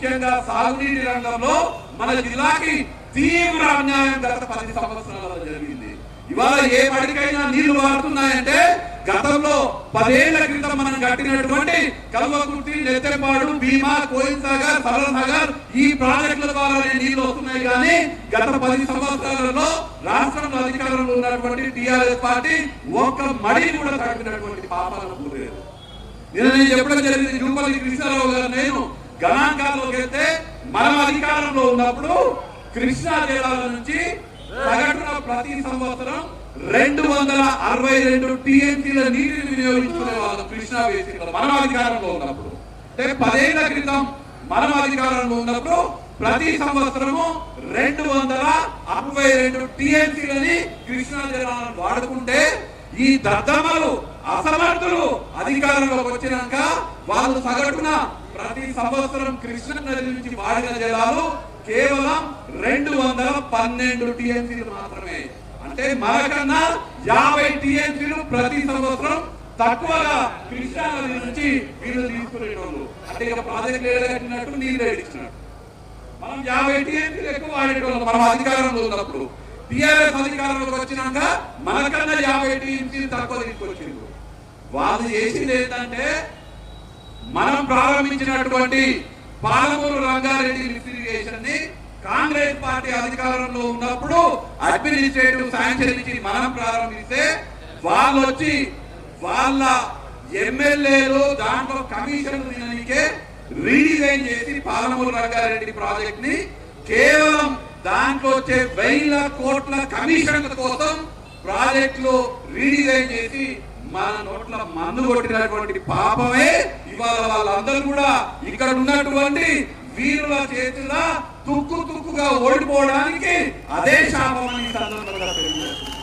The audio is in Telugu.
ముఖ్యంగా సాగునీటి రంగంలో మన జిల్లాకి తీవ్ర అన్యాయం గత పది సంవత్సరాలలో జరిగింది. ఇవాళ ఏ పడికైనా నీళ్ళు వాడుతున్నాయంటే గతంలో పదేళ్ళ క్రితం మనం కట్టినటువంటి కల్వకుర్తి నెత్తెపాడు భీమా కోయిన్ సాగర్ సరళ నగర్ ఈ ప్రాజెక్టుల ద్వారానే నీళ్ళు వస్తున్నాయి. కానీ గత పది సంవత్సరాలలో రాష్ట్రంలో అధికారంలో ఉన్నటువంటి టిఆర్ఎస్ పార్టీ ఒక్క మడి కూడా తగ్గినటువంటి పాపాలను పూరేది నిన్న నేను చెప్పడం జరిగింది జూపల్లి కృష్ణారావు గారు నేను గణాంకాల్లోకి వెళ్తే మనం అధికారంలో ఉన్నప్పుడు కృష్ణా జిల్లాల నుంచి సగటున ప్రతి సంవత్సరం రెండు వందల అరవై రెండు టీఎంసీల నీటిని వినియోగించుకునే వాళ్ళు కృష్ణా బేసిన్లో మనం అధికారంలో ఉన్నప్పుడు. అంటే పదేళ్ళ క్రితం మనం అధికారంలో ఉన్నప్పుడు ప్రతి సంవత్సరము రెండు వందల అరవై రెండు టీఎంసీలని కృష్ణా జిల్లాలను వాడుకుంటే ఈ దద్దమలు అసమర్థులు అధికారంలోకి వచ్చినాక వాళ్ళు సగటున ప్రతి సంవత్సరం కృష్ణా నది నుంచి వాడిన జలాలు కేవలం రెండు వందల పన్నెండు టీఎంసీలు మాత్రమే. అంటే మనకన్నా యాభై టీఎంసీలు ప్రతి సంవత్సరం తక్కువగా కృష్ణా నది నుంచి వీళ్ళు తీసుకునేటోళ్ళు. అంటే ఇక ప్రాజెక్ట్ కట్టినట్టు నీళ్ళు ఏడిచ్చినట్టు మనం యాభై టీఎంసీలు ఎక్కువ వాడేటోళ్ళం మనం అధికారంలో ఉన్నప్పుడు. టిఆర్ఎస్ అధికారంలోకి వచ్చినాక మనకన్నా యాభై టీఎంసీలు తక్కువ తీసుకొచ్చిండ్రు. వాళ్ళు చేసింది ఏంటంటే మనం ప్రారంభించినటువంటి పాలమూరు రంగారెడ్డి లిఫ్టిగేషన్ని కాంగ్రెస్ పార్టీ అధికారంలో ఉన్నప్పుడు అడ్మినిస్ట్రేటివ్ శాంక్షన్ ఇచ్చి మనం ప్రారంభిస్తే వాళ్ళు వచ్చి వాళ్ళ ఎమ్మెల్యేలు దాంట్లో కమిషన్ తిననికే రీడిజైన్ చేసి పాలమూరు రంగారెడ్డి ప్రాజెక్ట్ని కేవలం దాంట్లో వచ్చే వేల కోట్ల కమిషన్ కోసం ప్రాజెక్టులు రీడిజైన్ చేసి మన నోట్ల మందు కొట్టినటువంటి పాపమే ఇవాళ వాళ్ళందరూ కూడా ఇక్కడ ఉన్నటువంటి వీరుల చేతిలో తుక్కు తుక్కుగా ఓడిపోవడానికి అదే శాపం అని సందర్భంగా తెలియజేస్తుంది